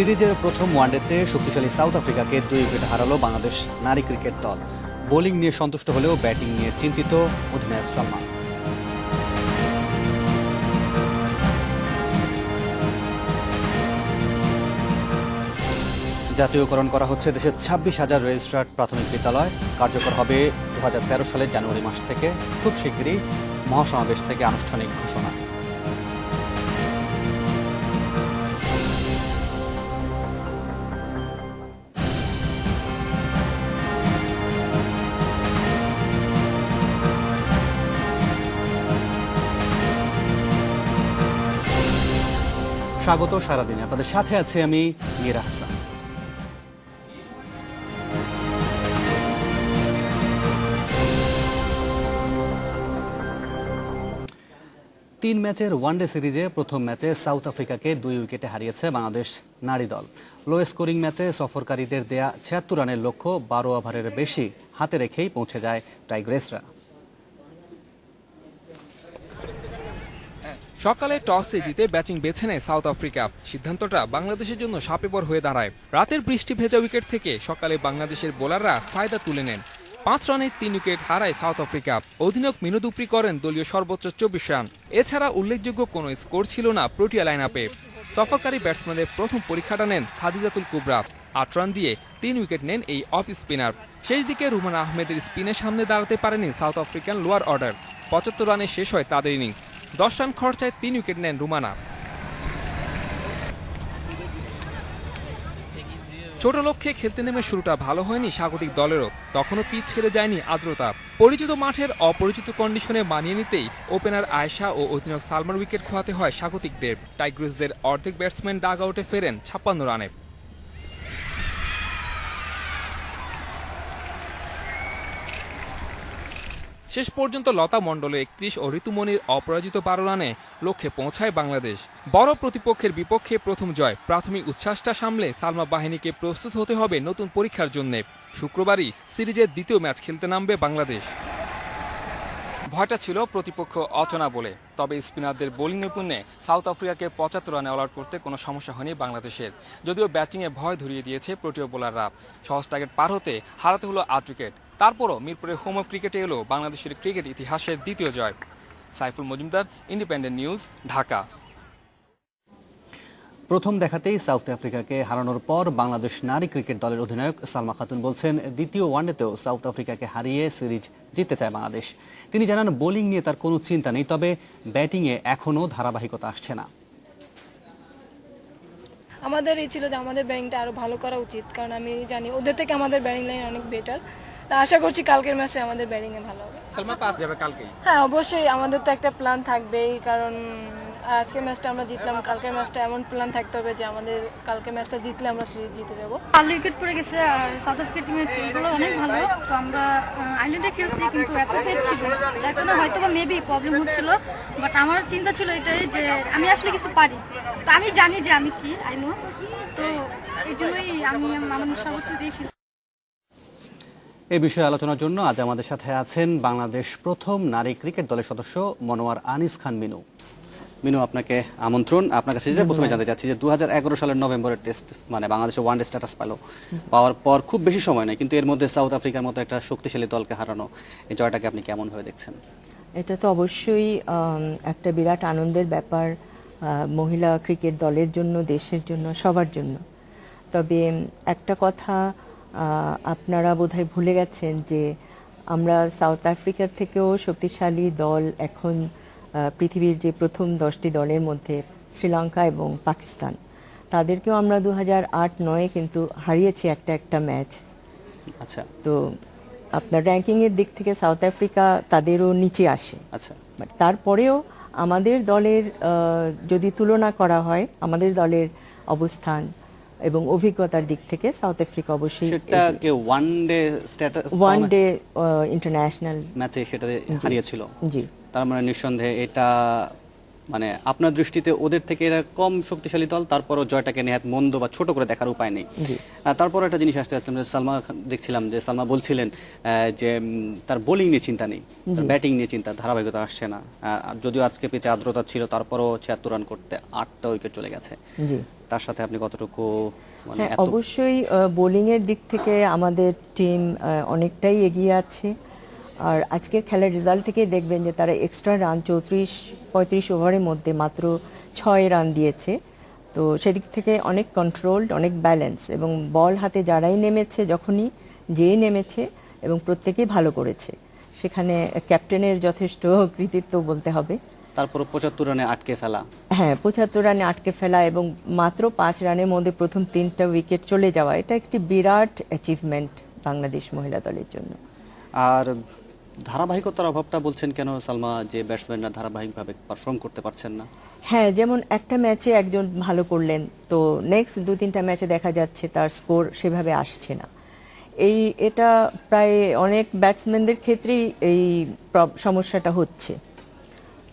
সিরিজের প্রথম ওয়ানডেতে শক্তিশালী সাউথ আফ্রিকাকে দুই উইকেট হারালো বাংলাদেশ নারী ক্রিকেট দল। বোলিং নিয়ে সন্তুষ্ট হলেও ব্যাটিং নিয়ে চিন্তিত অধিনায়ক সালমান। জাতীয়করণ করা হচ্ছে দেশের ছাব্বিশ হাজার রেজিস্ট্রার্ড প্রাথমিক বিদ্যালয়। কার্যকর হবে দু হাজার তেরো সালের জানুয়ারি মাস থেকে, খুব শিগগিরই মহাসমাবেশ থেকে আনুষ্ঠানিক ঘোষণা। স্বাগত সারাদিনে। আপনাদের সাথে আছে আমি মীরা হাসান। তিন ম্যাচের ওয়ানডে সিরিজে প্রথম ম্যাচে সাউথ আফ্রিকাকে দুই উইকেটে হারিয়েছে বাংলাদেশ নারী দল। লো স্কোরিং ম্যাচে সফরকারীদের দেয়া ছিয়াত্তর রানের লক্ষ্য বারো ওভারের বেশি হাতে রেখেই পৌঁছে যায় টাইগ্রেসরা। সকালে টসে জিতে ব্যাটিং বেছে নেয় সাউথ আফ্রিকা। সিদ্ধান্তটা বাংলাদেশের জন্য সাপেবর হয়ে দাঁড়ায়। রাতের বৃষ্টি ভেজা উইকেট থেকে সকালে বাংলাদেশের বোলাররা ফায়দা তুলে নেন। পাঁচ রানে তিন উইকেট হারায় সাউথ আফ্রিকা। অধিনায়ক মিনুদুপ্রি করেন দলীয় সর্বোচ্চ চব্বিশ রান। এছাড়া উল্লেখযোগ্য কোনো স্কোর ছিল না প্রোটিয়া লাইন আপে সফরকারী ব্যাটসম্যানের প্রথম পরীক্ষাটা নেন খাদিজাতুল কুবরা। আট রান দিয়ে তিন উইকেট নেন এই অফ স্পিনার। শেষ দিকে রুমান আহমেদের স্পিনের সামনে দাঁড়াতে পারেনি সাউথ আফ্রিকান লোয়ার অর্ডার। পঁচাত্তর রানে শেষ হয় তাদের ইনিংস। দশ রান খরচায় তিন উইকেট নেন রুমানা। ছোট লক্ষ্যে খেলতে নেমে শুরুটা ভালো হয়নি স্বাগতিক দলেরও। তখনও পিচ ছেড়ে যায়নি আর্দ্রতা। পরিচিত মাঠের অপরিচিত কন্ডিশনে মানিয়ে নিতেই ওপেনার আয়শা ও অধিনায়ক সালমার উইকেট খোয়াতে হয় স্বাগতিকদের। টাইগ্রিসদের অর্ধেক ব্যাটসম্যান ডাগ আউটে ফেরেন ছাপ্পান্ন রানে। শেষ পর্যন্ত লতা মণ্ডলে একত্রিশ ও ঋতুমণির অপরাজিত বারো রানে লক্ষ্যে পৌঁছায় বাংলাদেশ। বড় প্রতিপক্ষের বিপক্ষে প্রথম জয়, প্রাথমিক উচ্ছ্বাসটা সামলে সালমা বাহিনীকে প্রস্তুত হতে হবে নতুন পরীক্ষার জন্য। শুক্রবারই সিরিজের দ্বিতীয় ম্যাচ খেলতে নামবে বাংলাদেশ। ভয়টা ছিল প্রতিপক্ষ অচনা বলে। তবে স্পিনারদের বোলিং নৈপুণ্যে সাউথ আফ্রিকাকে পঁচাত্তর রানে অল আউট করতে কোনো সমস্যা হয়নি বাংলাদেশের। যদিও ব্যাটিংয়ে ভয় ধরিয়ে দিয়েছে প্রোটিও বোলাররা। সহজ টার্গেট পার হতে হারাতে হলো আট উইকেট। তারপরও মিরপুরে হোম অফ ক্রিকেটে এলো বাংলাদেশের ক্রিকেট ইতিহাসের দ্বিতীয় জয়। Saiful Majumdar, independent news, Dhaka. প্রথম দেখাতেই সাউথ আফ্রিকাকে হারানোর পর বাংলাদেশ নারী ক্রিকেট দলের অধিনায়ক সালমা খাতুন বলছেন দ্বিতীয় ওয়ানডেতেও সাউথ আফ্রিকাকে হারিয়ে সিরিজ জিততে চায় বাংলাদেশ। তিনি জানান বোলিং নিয়ে তার কোনো চিন্তা নেই তবে ব্যাটিংয়ে এখনও ধারাবাহিকতা আসছে না। আমাদের এই ছিল যে আমাদের ব্যাটিংটা আরও ভালো করা উচিত কারণ আমি জানি ওদের থেকে আমাদের ব্যাটিং লাইন অনেক বেটার। তা আশা করছি কালকের ম্যাচে আমাদের ব্যাটিং এ ভালো হবে। সালমা পাস যাবে কালকেই? হ্যাঁ অবশ্যই আমাদের তো একটা প্ল্যান থাকবেই কারণ আজকের ম্যাচটা আমরা জিতলাম কালকের ম্যাচটা এমন প্ল্যান থাকতে হবে যে আমাদের কালকে ম্যাচটা জিতলে আমরা সিরিজ জিতে যাব। ভালো উইকেট পড়ে গেছে আর সাউথ আফ্রিকা টিমের প্লেগুলো অনেক ভালো। তো আমরা আইল্যান্ডে খেলছি কিন্তু এত পেট ছিল যার কারণে হয়তো বা মেবি প্রবলেম হচ্ছিল। বাট আমার চিন্তা ছিল এটাই যে আমি আসলে কিছু পারি। তো আমি জানি যে আমি কি আই নো তো এই জন্যই আমি আমার সর্বোচ্চ দিয়ে খেলছি। এই বিষয়ে আলোচনার জন্য আজ আমাদের সাথে আছেন বাংলাদেশ প্রথম নারী ক্রিকেট দলের সদস্য মনোয়ার আনিস খান মিনু। মিনু আপনাকে আমন্ত্রণ। আপনার কাছে যেটা প্রথমে জানতে চাচ্ছি যে দু সালের নভেম্বরের টেস্ট মানে বাংলাদেশে ওয়ানডে স্ট্যাটাস পেল। পাওয়ার পর খুব বেশি সময় নেই, কিন্তু এর মধ্যে সাউথ আফ্রিকার মতো একটা শক্তিশালী দলকে হারানো এই জয়টাকে আপনি কেমন ভাবে দেখছেন? এটা তো অবশ্যই একটা বিরাট আনন্দের ব্যাপার মহিলা ক্রিকেট দলের জন্য, দেশের জন্য, সবার জন্য। তবে একটা কথা আপনারা বোধহয় ভুলে গেছেন যে আমরা সাউথ আফ্রিকার থেকেও শক্তিশালী দল এখন পৃথিবীর যে প্রথম দশটি দলের মধ্যে শ্রীলঙ্কা এবং পাকিস্তান তাদেরকেও আমরা দু হাজার আট নয়ে কিন্তু হারিয়েছি একটা একটা ম্যাচ। আচ্ছা। তো আপনার র্যাঙ্কিংয়ের দিক থেকে সাউথ আফ্রিকা তাদেরও নিচে আসে। আচ্ছা। বাট তারপরেও আমাদের দলের যদি তুলনা করা হয় আমাদের দলের অবস্থান এবং অভিজ্ঞতার দিক থেকে সাউথ আফ্রিকা অবশ্যই সেটা কে one day status one day international ম্যাচে সেটা হারিয়েছিল? জি। তার মানে নিঃসন্দেহে এটা মানে আপনার দৃষ্টিতে ওদের থেকে এরা কম শক্তিশালী দল তারপরও জয়টাকে নেহাত মন্দ বা ছোট করে দেখার উপায় নেই। তারপর একটা জিনিস আসতে আসলাম যে সালমা দেখছিলাম যে সালমা বলছিলেন যে তার বোলিং নিয়ে চিন্তা নেই ব্যাটিং নিয়ে চিন্তা ধারাবাহিকতা আসছে না। যদিও আজকে পিচে আর্দ্রতা ছিল তারপরও ছিয়াত্তর রান করতে আটটা উইকেট চলে গেছে। তার সাথে আপনি কতটুকু মানে হ্যাঁ অবশ্যই বোলিং এর দিক থেকে আমাদের টিম অনেকটাই এগিয়ে আছে। আর আজকের খেলার রেজাল্ট থেকে দেখবেন যে তারা এক্সট্রা রান চৌত্রিশ পঁয়ত্রিশ ওভারের মধ্যে মাত্র ছয় রান দিয়েছে। তো সেদিক থেকে অনেক কন্ট্রোলড অনেক ব্যালেন্স এবং বল হাতে যারাই নেমেছে যখনই যেই নেমেছে এবং প্রত্যেকেই ভালো করেছে। সেখানে ক্যাপ্টেনের যথেষ্ট কৃতিত্ব বলতে হবে। তারপর পঁচাত্তর রানে আটকে ফেলা। হ্যাঁ পঁচাত্তর রানে আটকে ফেলা এবং মাত্র পাঁচ রানের মধ্যে প্রথম তিনটা উইকেট চলে যাওয়া এটা একটি বিরাট অ্যাচিভমেন্ট বাংলাদেশ মহিলা দলের জন্য। আর ধারাবাহিকতার অভাবটা বলছেন কেন সালমা যে ব্যাটসম্যানরা ধারাবাহিকভাবে পারফর্ম করতে পারছেন না? হ্যাঁ যেমন একটা ম্যাচে একজন ভালো করলেন তো নেক্সট দু তিনটা ম্যাচে দেখা যাচ্ছে তার স্কোর সেভাবে আসছে না। এই এটা প্রায় অনেক ব্যাটসম্যানদের ক্ষেত্রেই এই সমস্যাটা হচ্ছে।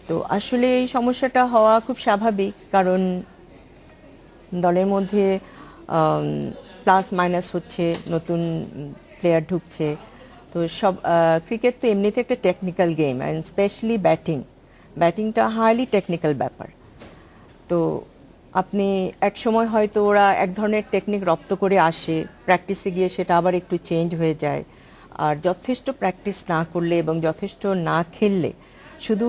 তো আসলে এই সমস্যাটা হওয়া খুব স্বাভাবিক, কারণ দলের মধ্যে প্লাস মাইনাস হচ্ছে, নতুন প্লেয়ার ঢুকছে। তো সব ক্রিকেট তো এমনিতে একটা technical game and specially batting ব্যাটিংটা highly technical ব্যাপার। তো আপনি এক সময় হয়তো ওরা এক ধরনের টেকনিক রপ্ত করে আসে প্র্যাকটিসে গিয়ে সেটা আবার একটু চেঞ্জ হয়ে যায়। আর যথেষ্ট প্র্যাকটিস না করলে এবং যথেষ্ট না খেললে শুধু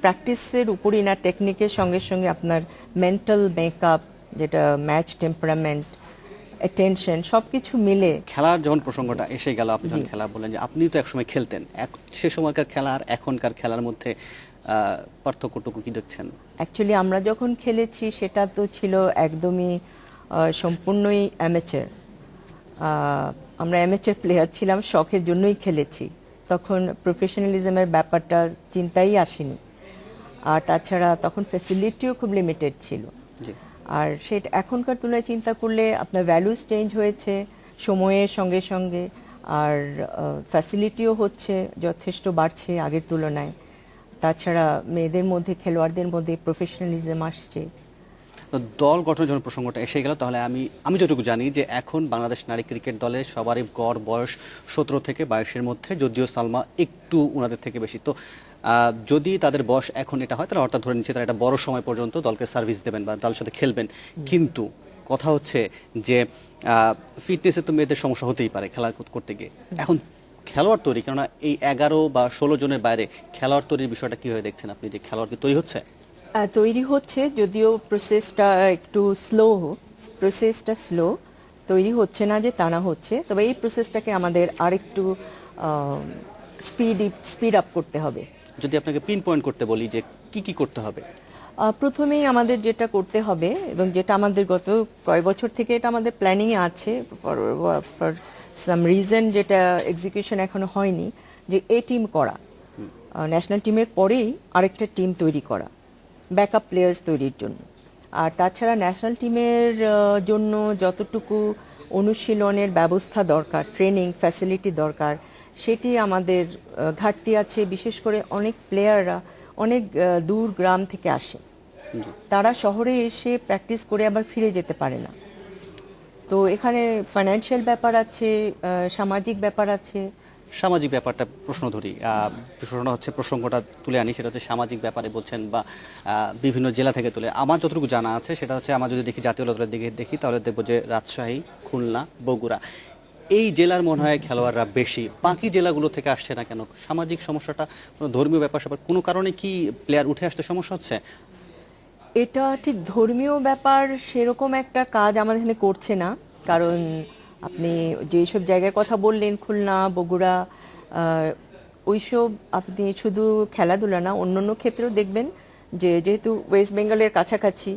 প্র্যাকটিসের উপরই না টেকনিকের সঙ্গে সঙ্গে আপনার মেন্টাল মেকআপ যেটা ম্যাচ টেম্পারামেন্ট অ্যাটেনশন সব কিছু মিলে খেলার যখন প্রসঙ্গটা এসে গেল আপনি যখন খেলা বললেন যে আপনি তো একসময় খেলতেন এক- সে সময়কার খেলা আর এখনকার খেলার মধ্যে পার্থক্যটুকু কি দেখছেন? অ্যাকচুয়ালি আমরা যখন খেলেছি সেটা তো ছিল একদমই সম্পূর্ণই অ্যামেচার আমরা অ্যামেচার প্লেয়ার ছিলাম শখের জন্যই খেলেছি। তখন প্রফেশনালিজমের ব্যাপারটা চিন্তাই আসেনি। আর তাছাড়া তখন ফ্যাসিলিটিও খুব লিমিটেড ছিল। আর সেটা এখনকার তুলনায় চিন্তা করলে আপনার ভ্যালুস চেঞ্জ হয়েছে সময়ের সঙ্গে সঙ্গে আর ফ্যাসিলিটিও হচ্ছে যথেষ্ট বাড়ছে আগের তুলনায়। তাছাড়া মেয়েদের মধ্যে খেলোয়াড়দের মধ্যে প্রফেশনালিজম আসছে। দল গঠনের যখন প্রসঙ্গটা এসে গেল। তাহলে আমি আমি যতটুকু জানি যে এখন বাংলাদেশ নারী ক্রিকেট দলে সবারই গড় বয়স সতেরো থেকে বাইশের মধ্যে যদিও সালমা একটু ওনাদের থেকে বেশি। তো যদি তাদের বয়স এখন এটা হয় তাহলে অর্থাৎ ধরে নিচ্ছে তারা একটা বড় সময় পর্যন্ত দলকে সার্ভিস দেবেন বা দলের সাথে খেলবেন। কিন্তু কথা হচ্ছে যে ফিটনেসে তো মেয়েদের সমস্যা হতেই পারে খেলা করতে গিয়ে। এখন খেলোয়াড় তৈরি কেননা এই এগারো বা ষোলো জনের বাইরে খেলোয়াড় তৈরির বিষয়টা কীভাবে দেখছেন আপনি যে খেলোয়াড় কি তৈরি হচ্ছে? তৈরি হচ্ছে যদিও প্রসেসটা একটু স্লো প্রসেসটা স্লো তৈরি হচ্ছে না যে তা না হচ্ছে। তবে এই প্রসেসটাকে আমাদের আরেকটু স্পিড স্পিড আপ করতে হবে। যদি আপনাকে পিন পয়েন্ট করতে বলি যে কি কি করতে হবে। প্রথমেই আমাদের যেটা করতে হবে এবং যেটা আমাদের গত কয়েক বছর থেকে এটা আমাদের প্ল্যানিংয়ে আছে ফর সাম রিজন যেটা এক্সিকিউশন এখনও হয়নি যে এ টিম করা। ন্যাশনাল টিমের পরেই আরেকটা টিম তৈরি করা। ব্যাকআপ প্লেয়ার্স তৈরির জন্য। আর তাছাড়া ন্যাশনাল টিমের জন্য যতটুকু অনুশীলনের ব্যবস্থা দরকার ট্রেনিং ফ্যাসিলিটি দরকার সেটি আমাদের ঘাটতি আছে। বিশেষ করে অনেক প্লেয়াররা অনেক দূর গ্রাম থেকে আসে। তারা শহরে এসে প্র্যাকটিস করে আবার ফিরে যেতে পারে না। তো এখানে ফাইন্যান্সিয়াল ব্যাপার আছে সামাজিক ব্যাপার আছে সামাজিক ব্যাপারটা প্রশ্ন ধরি। প্রশ্নটা হচ্ছে প্রসঙ্গটা তুলে আনি, সেটা হচ্ছে সামাজিক ব্যাপারে বলছেন বা বিভিন্ন জেলা থেকে তুলে। আমার যতটুকু জানা আছে, সেটা হচ্ছে আমার যদি দেখি জাতীয় দলের দিকে দেখি, তাহলে দেখব যে রাজশাহী, খুলনা, বগুড়া, এই জেলার মনে হয় খেলোয়াড়রা বেশি। বাকি জেলাগুলো থেকে আসছে না কেন? সামাজিক সমস্যাটা, কোনো ধর্মীয় ব্যাপার স্যাপার, কোনো কারণে কি প্লেয়ার উঠে আসতে সমস্যা হচ্ছে? এটা ঠিক ধর্মীয় ব্যাপার সেরকম একটা কাজ আমাদের এখানে করছে না। কারণ আপনি যেসব জায়গার কথা বললেন খুলনা বগুড়া ওইসব আপনি শুধু খেলাধুলা না অন্য অন্য ক্ষেত্রেও দেখবেন যে যেহেতু ওয়েস্ট বেঙ্গলের কাছাকাছি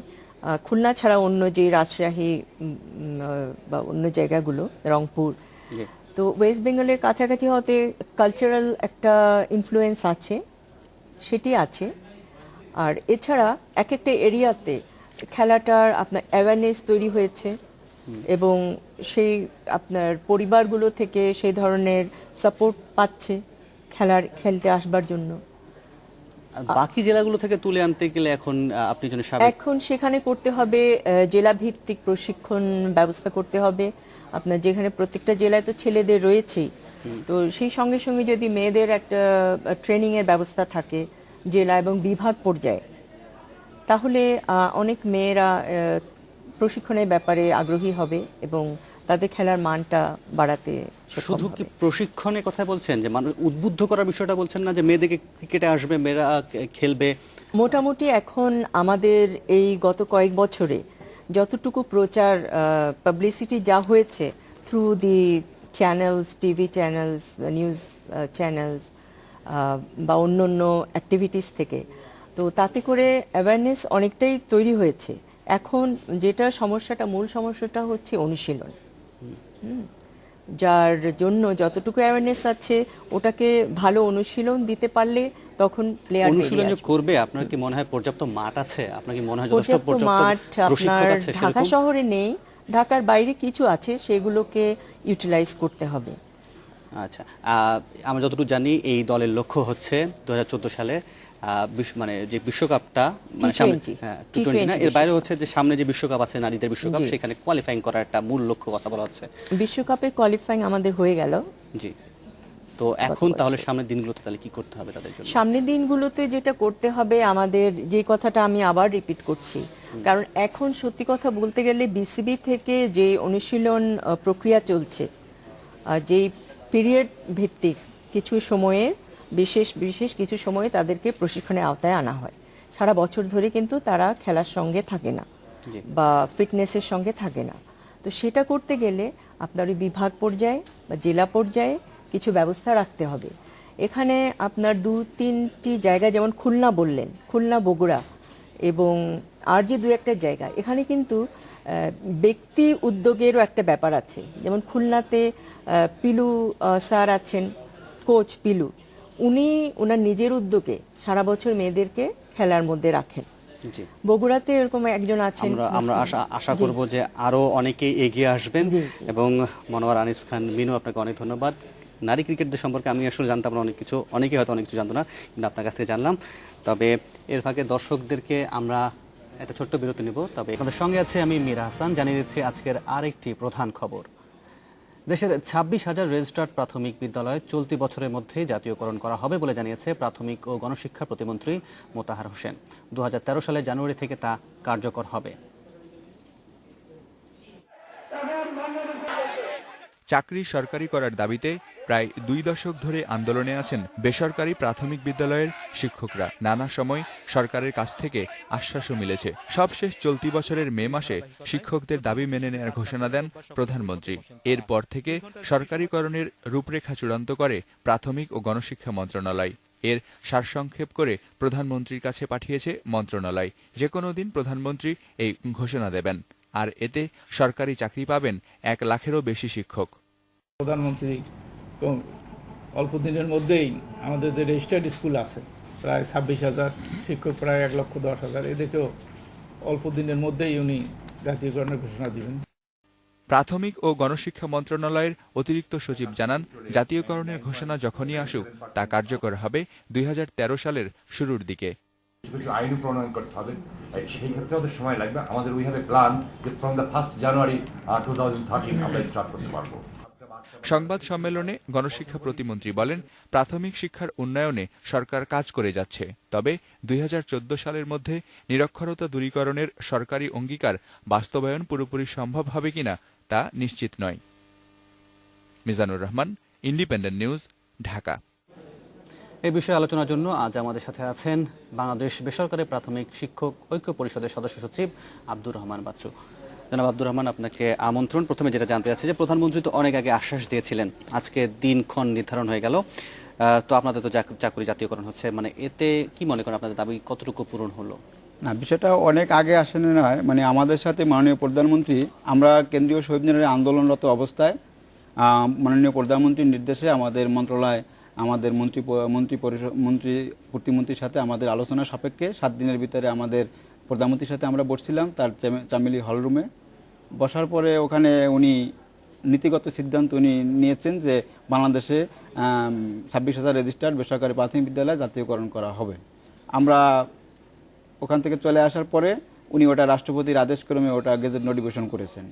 খুলনা ছাড়া অন্য যে রাজশাহী বা অন্য জায়গাগুলো রংপুর তো ওয়েস্ট বেঙ্গলের কাছাকাছি হতে কালচারাল একটা ইনফ্লুয়েন্স আছে সেটি আছে। আর এছাড়া এক একটা এরিয়াতে খেলাটার আপনার অ্যাওয়ারনেস তৈরি হয়েছে। এবং সেই আপনার পরিবারগুলো থেকে সেই ধরনের সাপোর্ট পাচ্ছে খেলার খেলতে আসবার জন্য। বাকি জেলাগুলো থেকে তুলে আনতে গেলে এখন আপনি সাবেক এখন সেখানে করতে হবে জেলা ভিত্তিক প্রশিক্ষণ ব্যবস্থা করতে হবে। আপনার যেখানে প্রত্যেকটা জেলায় তো ছেলেদের রয়েছেই। তো সেই সঙ্গে সঙ্গে যদি মেয়েদের একটা ট্রেনিং এর ব্যবস্থা থাকে জেলা এবং বিভাগ পর্যায়ে তাহলে অনেক মেয়েরা প্রশিক্ষণের ব্যাপারে আগ্রহী হবে এবং তাদের খেলার মানটা বাড়াতে শুধু কি প্রশিক্ষণের কথা বলছেন? যে মানুষ উদ্বুদ্ধ করার বিষয়টা বলছেন না যে মেয়েদেরকে ক্রিকেটে আসবে মেয়েরা খেলবে? মোটামুটি এখন আমাদের এই গত কয়েক বছরে যতটুকু প্রচার পাবলিসিটি যা হয়েছে through the channels TV channels news channels বা অন্য অন্য অ্যাক্টিভিটিস থেকে তো তাতে করে অ্যাওয়ারনেস অনেকটাই তৈরি হয়েছে। এখন যেটা সমস্যাটা মূল সমস্যাটা হচ্ছে অনুশীলন। যার জন্য যতটুকু অ্যাওয়ারনেস আছে ওটাকে ভালো অনুশীলন দিতে পারলে তখন প্লেয়ার অনুশীলন যে করবে আপনার কি মনে হয় পর্যাপ্ত মাঠ আছে? আপনার কি মনে হয় যথেষ্ট পর্যাপ্ত মাঠ আপনার ঢাকা শহরে নেই। ঢাকার বাইরে কিছু আছে সেগুলোকে ইউটিলাইজ করতে হবে। আচ্ছা আমরা যতটুকু জানি এই দলের লক্ষ্য হচ্ছে দু হাজার চোদ্দ সালে মানে যে বিশ্বকাপটা মানে সামনে T20 হ্যাঁ T20 টি না এর বাইরে হচ্ছে যে সামনে যে বিশ্বকাপ আছে নারীদের বিশ্বকাপ সেখানে কোয়ালিফাইং করার একটা মূল লক্ষ্য কথা বলা হচ্ছে। বিশ্বকাপের কোয়ালিফাইং আমাদের হয়ে গেল। জি। তো এখন তাহলে সামনের দিনগুলোতে তাহলে কি করতে হবে তাদের জন্য? সামনের দিনগুলোতে যেটা করতে হবে আমাদের যে কথাটা আমি আবার রিপিট করছি। কারণ এখন সত্যি কথা বলতে গেলে বিসিবি থেকে যে অনুশীলন প্রক্রিয়া চলছে যেই পিরিয়ড ভিত্তিক কিছু সময়ে বিশেষ বিশেষ কিছু সময়ে তাদেরকে প্রশিক্ষণের আওতায় আনা হয়। সারা বছর ধরে কিন্তু তারা খেলার সঙ্গে থাকে না বা ফিটনেসের সঙ্গে থাকে না। তো সেটা করতে গেলে আপনার ওই বিভাগ পর্যায়ে বা জেলা পর্যায়ে কিছু ব্যবস্থা রাখতে হবে। এখানে আপনার দু তিনটি জায়গা যেমন খুলনা বললেন খুলনা বগুড়া এবং আর যে দু একটা জায়গা। এখানে কিন্তু ব্যক্তি উদ্যোগেরও একটা ব্যাপার আছে। যেমন খুলনাতে পিলু স্যার আছেন কোচ পিলু। উনি ওনার নিজের উদ্যোগে সারা বছর মেয়েদেরকে খেলার মধ্যে রাখেন। জি। বগুড়াতে এরকম একজন আছেন আমরা আশা আশা। করব যে আরও অনেকে এগিয়ে আসবেন। এবং মনোয়ার আনিস খান মিনু আপনাকে অনেক ধন্যবাদ। নারী ক্রিকেটদের সম্পর্কে আমি আসলে জানতাম না অনেক কিছু অনেকেই হয়তো অনেক কিছু জানতো না কিন্তু আপনার কাছ থেকে জানলাম। তবে এর ফাঁকে দর্শকদেরকে আমরা একটা ছোট্ট বিরতি নেব। তবে আমাদের সঙ্গে আছে আমি মীরা হাসান জানিয়ে দিচ্ছি আজকের আরেকটি প্রধান খবর। দেশের ছাব্বিশ হাজার রেজিস্টার্ড প্রাথমিক বিদ্যালয় চলতি বছরের মধ্যে জাতীয়করণ করা হবে বলে জানিয়েছে প্রাথমিক ও গণশিক্ষা প্রতিমন্ত্রী মোতাহার হোসেন। দু হাজার তেরো সালে জানুয়ারি থেকে তা কার্যকর হবে। চাকরি সরকারি করার দাবিতে প্রায় দুই দশক ধরে আন্দোলনে আছেন বেসরকারি প্রাথমিক বিদ্যালয়ের শিক্ষকরা। নানা সময় সরকারের কাছ থেকে আশ্বাসও মিলেছে। সবশেষ চলতি বছরের মে মাসে শিক্ষকদের দাবি মেনে নেওয়ার ঘোষণা দেন প্রধানমন্ত্রী। এরপর থেকে সরকারিকরণের রূপরেখা চূড়ান্ত করে প্রাথমিক ও গণশিক্ষা মন্ত্রণালয়। এর সারসংক্ষেপ করে প্রধানমন্ত্রীর কাছে পাঠিয়েছে মন্ত্রণালয়। যে কোনো দিন প্রধানমন্ত্রী এই ঘোষণা দেবেন। আর এতে সরকারি চাকরি পাবেন এক লাখেরও বেশি শিক্ষক। প্রধানমন্ত্রী কম- অল্প দিনের মধ্যেই আমাদের যে রেজিস্টার্ড স্কুল আছে প্রায় ছাব্বিশ হাজার শিক্ষক প্রায় এক লক্ষ দশ হাজার। এদেরকেও অল্প দিনের মধ্যেই উনি জাতীয়করণের ঘোষণা দিবেন। প্রাথমিক ও গণশিক্ষা মন্ত্রণালয়ের অতিরিক্ত সচিব জানান জাতীয়করণের ঘোষণা যখনই আসুক তা কার্যকর হবে দুই হাজার তেরো সালের শুরুর দিকে। কিছু কিছু আইন প্রণয়ন করতে হবে। সেই ক্ষেত্রে আমাদের সময় লাগবে। আমাদের উই হ্যাভ এ প্ল্যান যে from the first January two thousand thirteen আমরা স্টার্ট করতে পারব। সংবাদ সম্মেলনে গণশিক্ষা প্রতিমন্ত্রী বলেন, প্রাথমিক শিক্ষার উন্নয়নে সরকার কাজ করে যাচ্ছে। তবে দুই হাজার চোদ্দ সালের মধ্যে নিরক্ষরতা দূরীকরণের সরকারি অঙ্গীকার বাস্তবায়ন পুরোপুরি সম্ভব হবে কিনা তা নিশ্চিত নয়। Mizanur Rahman, independent news, Dhaka. এই বিষয়ে আলোচনার জন্য আজ আমাদের সাথে আছেন বাংলাদেশ বেসরকারি প্রাথমিক শিক্ষক ঐক্য পরিষদের সদস্য সচিব আব্দুর রহমান বাচ্চু। জনাব আব্দুর রহমান, আপনাকে আমন্ত্রণ। প্রথমে যেটা জানতে চাচ্ছি যে প্রধানমন্ত্রী তো অনেক আগে আশ্বাস দিয়েছিলেন, আজকে দিনক্ষণ নির্ধারণ হয়ে গেল। তো আপনাদের তো চাক- চাকরি জাতীয়করণ হচ্ছে মানে এতে কি মনে করেন আপনাদের দাবি কতটুকু পূরণ হলো? না, বিষয়টা অনেক আগে আসেনি নয় মানে আমাদের সাথে মাননীয় প্রধানমন্ত্রী, আমরা কেন্দ্রীয় শহীদ মিনারে আন্দোলনরত অবস্থায় মাননীয় প্রধানমন্ত্রীর নির্দেশে আমাদের মন্ত্রণালয়, আমাদের মন্ত্রী মন্ত্রী পরিষদ মন্ত্রী প্রতিমন্ত্রীর সাথে আমাদের আলোচনা সাপেক্ষে সাত দিনের ভিতরে আমাদের প্রধানমন্ত্রীর সাথে আমরা বসছিলাম, তার চামে- চামেলি হলরুমে বসার পরে ওখানে উনি নীতিগত সিদ্ধান্ত উনি নিয়েছেন যে বাংলাদেশে ছাব্বিশ হাজার রেজিস্টার্ড বেসরকারি প্রাথমিক বিদ্যালয় জাতীয়করণ করা হবে। আমরা ওখান থেকে চলে আসার পরে উনি ওটা রাষ্ট্রপতির আদেশক্রমে ওটা গেজেট নোটিফিকেশন করেছেন।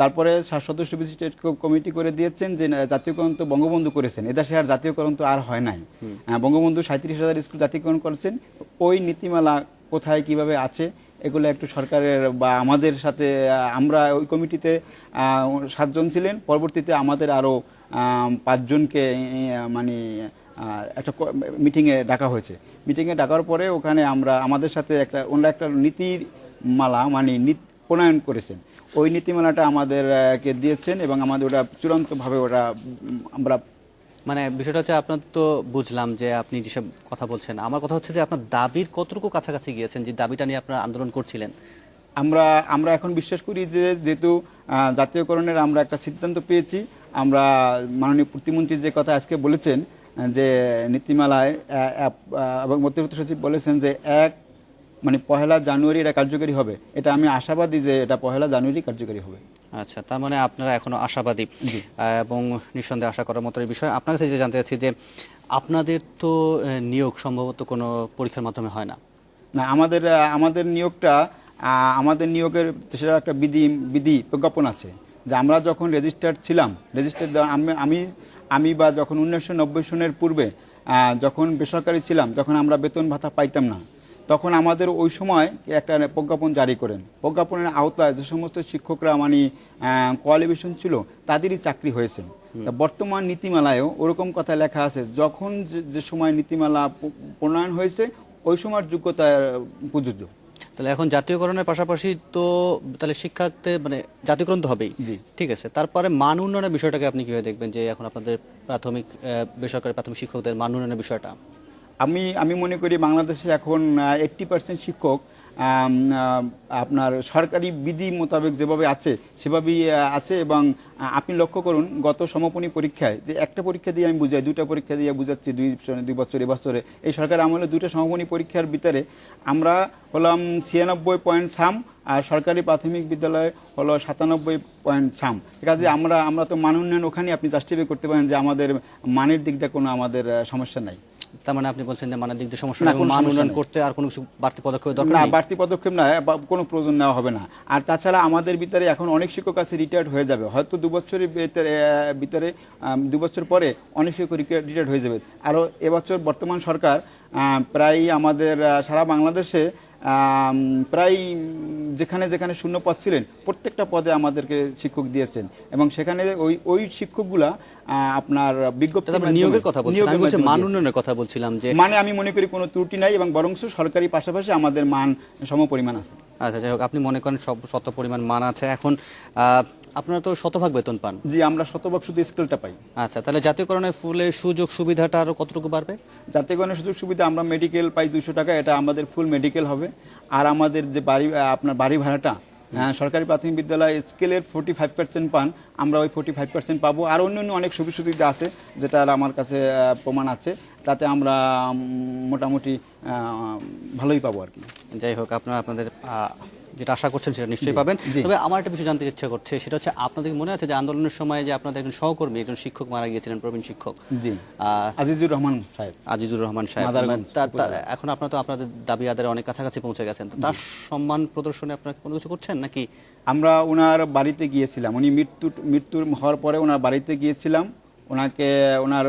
তারপরে সাত সদস্য বিশিষ্ট কমিটি করে দিয়েছেন যে জাতীয়করণ তো বঙ্গবন্ধু করেছেন। এদেশে আর জাতীয়করণ তো আর হয় নাই। বঙ্গবন্ধু সাঁত্রিশ হাজার স্কুল জাতীয়করণ করেছেন। ওই নীতিমালা কোথায় কীভাবে আছে এগুলো একটু সরকারের বা আমাদের সাথে আমরা ওই কমিটিতে সাতজন ছিলেন। পরবর্তীতে আমাদের আরও পাঁচজনকে মানে একটা মিটিংয়ে ডাকা হয়েছে। মিটিংয়ে ডাকার পরে ওখানে আমরা, আমাদের সাথে একটা ওনারা একটা নীতির মালা মানে প্রণয়ন করেছেন। ওই নীতিমালাটা আমাদেরকে দিয়েছেন এবং আমাদের ওটা চূড়ান্তভাবে ওটা আমরা মানে বিষয়টা হচ্ছে আপনার তো বুঝলাম যে আপনি যেসব কথা বলছেন, আমার কথা হচ্ছে যে আপনার দাবির কতটুকু কাছাকাছি গিয়েছেন যে দাবিটা নিয়ে আপনারা আন্দোলন করছিলেন? আমরা আমরা এখন বিশ্বাস করি যে যেহেতু জাতীয়করণের আমরা একটা সিদ্ধান্ত পেয়েছি, আমরা মাননীয় প্রতিমন্ত্রী যে কথা আজকে বলেছেন, যে নীতিমালায় এবং মধ্যবর্তী সচিব বলেছেন যে এক মানে পহেলা জানুয়ারি এটা কার্যকরী হবে। এটা আমি আশাবাদী যে এটা পহেলা জানুয়ারি কার্যকরী হবে। আচ্ছা তার মানে আপনারা এখনও আশাবাদী। এবং নিঃসন্দেহে আশা করার মতো বিষয় আপনার কাছে জানতে চাচ্ছি যে আপনাদের তো নিয়োগ সম্ভবত কোনো পরীক্ষার মাধ্যমে হয় না। না আমাদের আমাদের নিয়োগটা আমাদের নিয়োগের সেটা একটা বিধি বিধি প্রজ্ঞাপন আছে। যে আমরা যখন রেজিস্টার্ড ছিলাম রেজিস্টার আমি আমি আমি বা যখন উনিশশো নব্বই সনের পূর্বে যখন বেসরকারি ছিলাম তখন আমরা বেতন ভাতা পাইতাম না। তখন আমাদের ওই সময় একটা প্রজ্ঞাপন জারি করেন। প্রজ্ঞাপনের আওতায় যে সমস্ত শিক্ষকরা মানে কোয়ালিফিকেশন ছিল তাদেরই চাকরি হয়েছে। তা বর্তমান নীতিমালায়ও ওরকম কথা লেখা আছে যখন যে- সময় নীতিমালা প্রণয়ন হয়েছে ওই সময়ের যোগ্যতা প্রযোজ্য। তাহলে এখন জাতীয়করণের পাশাপাশি তো তাহলে শিক্ষার্থী মানে জাতীয়করণ তো হবেই। জি। ঠিক আছে তারপরে মান উন্নয়নের বিষয়টাকে আপনি কীভাবে দেখবেন যে এখন আপনাদের প্রাথমিক বেসরকারি প্রাথমিক শিক্ষকদের মান উন্নয়নের বিষয়টা? আমি আমি মনে করি বাংলাদেশে এখন এইট্টি পার্সেন্ট শিক্ষক আপনার সরকারি বিধি মোতাবেক যেভাবে আছে, সেভাবেই আছে এবং আপনি লক্ষ্য করুন গত সমাপনী পরীক্ষায় যে একটা পরীক্ষা দিয়ে আমি বুঝাই, দুইটা পরীক্ষা দিয়ে বুঝাচ্ছি দুই দুই বছর এবছরে এই সরকার আমলে দুইটা সমাপনী পরীক্ষার ভিতরে আমরা হলাম ছিয়ানব্বই পয়েন্ট সাম, আর সরকারি প্রাথমিক বিদ্যালয় হলো সাতানব্বই পয়েন্ট সাম। কাজে আমরা আমরা তো মান উন্নয়ন ওখানে আপনি জাস্টিফাই করতে পারেন যে আমাদের মানের দিক দিয়ে কোনো আমাদের সমস্যা নাই। তার মানে আপনি বলছেন যে মানের দিক দিয়ে সমস্যা এবং মান উন্নয়ন করতে আর কোনো কিছু বাড়তি পদক্ষেপ দরকার না বাড়তি পদক্ষেপ না কোনো প্রয়োজন নেওয়া হবে না। আর তাছাড়া আমাদের ভিতরে এখন অনেক শিক্ষক আছে রিটায়ার্ড হয়ে যাবে। হয়তো দু বছরের ভিতরে ভিতরে দু বছর পরে অনেক শিক্ষক রিটায়ার্ড হয়ে যাবে। আরও এবছর বর্তমান সরকার প্রায় আমাদের সারা বাংলাদেশে প্রায় যেখানে যেখানে শূন্য পদ ছিলেন প্রত্যেকটা পদে আমাদেরকে শিক্ষক দিয়েছেন। এবং সেখানে ওই ওই শিক্ষকগুলা আপনার বিজ্ঞপ্তি নিয়োগের কথা বলছিলাম আমি বলছি মান উন্নয়নের কথা বলছিলাম যে মানে আমি মনে করি কোনো ত্রুটি নাই এবং বরংশ সরকারি পাশাপাশি আমাদের মান সমপরিমাণ আছে। আচ্ছা যাই হোক আপনি মনে করেন সব শত পরিমাণ মান আছে। এখন আহ, আপনারা তো শতভাগ বেতন পান। জি আমরা শতভাগ শুধু স্কেলটা পাই। আচ্ছা তাহলে জাতীয়করণের ফুলে সুযোগ সুবিধাটা আরও কতটুকু বাড়বে? জাতীয়করণের সুযোগ সুবিধা আমরা মেডিকেল পাই দুশো টাকা এটা আমাদের ফুল মেডিকেল হবে। আর আমাদের যে বাড়ি আপনার বাড়ি ভাড়াটা হ্যাঁ, সরকারি প্রাথমিক বিদ্যালয় স্কেলের ফোর্টি ফাইভ পার্সেন্ট পান আমরা ওই ফোর্টি ফাইভ পার্সেন্ট পাবো। আর অন্য অন্য অনেক সুবিধা সুবিধা আছে যেটা আমার কাছে প্রমাণ আছে। তাতে আমরা মোটামুটি ভালোই পাবো আর কি। যাই হোক আপনারা আপনাদের যেটা আশা করছেন সেটা নিশ্চয়ই পাবেন। তবে আমার একটা বিষয় জানতে ইচ্ছা করছে সেটা হচ্ছে আপনাদের মনে আছে যে আন্দোলনের সময় যে আপনাদের একজন সহকর্মী একজন শিক্ষক মারা গিয়েছিলেন প্রবীণ শিক্ষক? জি। আজিজুর রহমান সাহেব। আজিজুর রহমান সাহেব। এখন আপনারা তো আপনাদের দাবি আদায়ের অনেক কাছাকাছি পৌঁছে গেছেন তো তার সম্মান প্রদর্শনে আপনারা কোনো কিছু করছেন নাকি? আমরা ওনার বাড়িতে গিয়েছিলাম উনি মৃত্যু মৃত্যুর হওয়ার পরে ওনার বাড়িতে গিয়েছিলাম। ওনাকে ওনার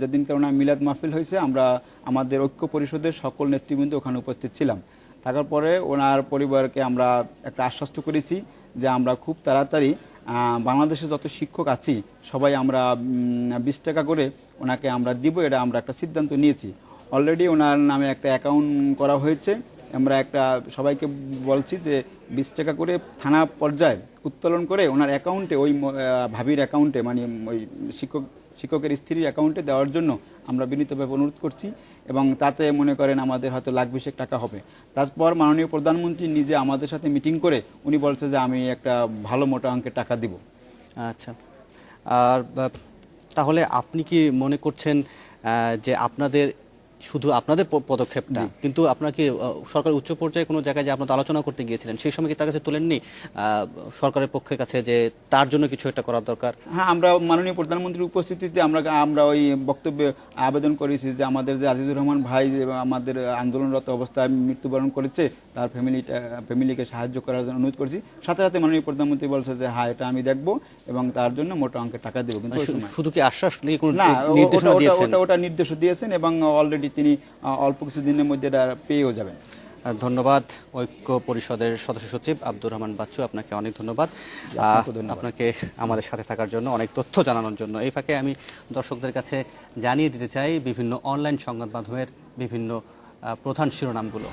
যেদিনকে ওনার মিলাদ মাহফিল হয়েছে আমরা আমাদের ঐক্য পরিষদের সকল নেতৃবৃন্দ ওখানে উপস্থিত ছিলাম। থাকার পরে ওনার পরিবারকে আমরা একটা আশ্বস্ত করেছি যে আমরা খুব তাড়াতাড়ি বাংলাদেশে যত শিক্ষক আছি, সবাই আমরা বিশ টাকা করে ওনাকে আমরা দিব, এটা আমরা একটা সিদ্ধান্ত নিয়েছি। অলরেডি ওনার নামে একটা অ্যাকাউন্ট করা হয়েছে। আমরা একটা, সবাইকে বলছি যে বিশ টাকা করে থানা পর্যায়ে উত্তোলন করে ওনার অ্যাকাউন্টে ওই ভাবির অ্যাকাউন্টে মানে ওই শিক্ষক শিক্ষকের স্ত্রীর অ্যাকাউন্টে দেওয়ার জন্য আমরা বিনীতভাবে অনুরোধ করছি এবং তাতে মনে করেন আমাদের হয়তো লাখ বিশেক টাকা হবে। তারপর মাননীয় প্রধানমন্ত্রী নিজে আমাদের সাথে মিটিং করে উনি বলছে যে আমি একটা ভালো মোটা অঙ্কের টাকা দিব। আচ্ছা। আর তাহলে আপনি কি মনে করছেন যে আপনাদের শুধু আপনাদের প- পদক্ষেপটা কিন্তু আপনার কি সরকার উচ্চ পর্যায়ে কোনো জায়গায় যে আপনার আলোচনা করতে গিয়েছিলেন সেই সময় কি তার কাছে তুলেননি সরকারের পক্ষের কাছে যে তার জন্য কিছু একটা করার দরকার? হ্যাঁ আমরা মাননীয় প্রধানমন্ত্রীর উপস্থিতিতে আমরা আমরা ওই বক্তব্যে আবেদন করেছি যে আমাদের যে আজিজুর রহমান ভাই আমাদের আন্দোলনরত অবস্থায় মৃত্যুবরণ করেছে তার ফ্যামিলিটা ফ্যামিলিকে সাহায্য করার জন্য অনুরোধ করেছি। সাথে সাথে মাননীয় প্রধানমন্ত্রী বলছে যে হ্যাঁ এটা আমি দেখব এবং তার জন্য মোটা অঙ্কের টাকা দেবো। কিন্তু মানে শুধু কি আশ্বাস না ওটা নির্দেশ দিয়েছেন? এবং অলরেডি তিনি অল্প কিছু দিনের মধ্যে এটা পেয়েও যাবেন। ধন্যবাদ ঐক্য পরিষদের সদস্য সচিব আব্দুর রহমান বাচ্চু আপনাকে অনেক ধন্যবাদ। আপনাকে আমাদের সাথে থাকার জন্য অনেক তথ্য জানানোর জন্য। এই ফাঁকে আমি দর্শকদের কাছে জানিয়ে দিতে চাই বিভিন্ন অনলাইন সংবাদ মাধ্যমের বিভিন্ন প্রধান শিরোনামগুলো।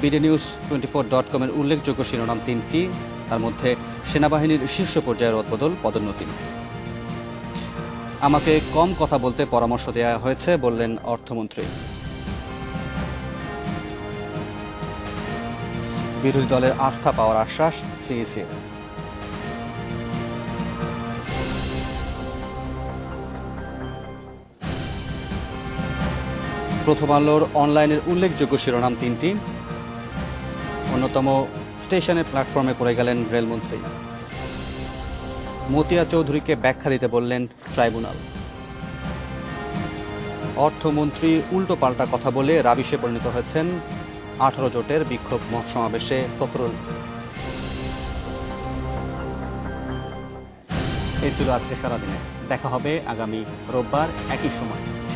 BD news twenty four dot কমের উল্লেখযোগ্য শিরোনাম তিনটি। তার মধ্যে সেনাবাহিনীর শীর্ষ পর্যায়ের রদবদল পদোন্নতি। আমাকে কম কথা বলতে পরামর্শ দেওয়া হয়েছে, বললেন অর্থমন্ত্রী। বিরোধী দলের আস্থা পাওয়ার আশ্বাস সিইসি প্রথম আলোর অনলাইনের উল্লেখযোগ্য শিরোনাম তিনটি। অন্যতম স্টেশনের প্ল্যাটফর্মে পড়ে গেলেন রেলমন্ত্রী। মতিয়া চৌধুরীকে ব্যাখ্যা দিতে বললেন ট্রাইব্যুনাল। অর্থমন্ত্রী উল্টো পাল্টা কথা বলে রাবিশে পরিণত হয়েছেন আঠারো জোটের বিক্ষোভ সমাবেশে ফখরুল। এই ছিল আজকে সারাদিনে। দেখা হবে আগামী রোববার একই সময়।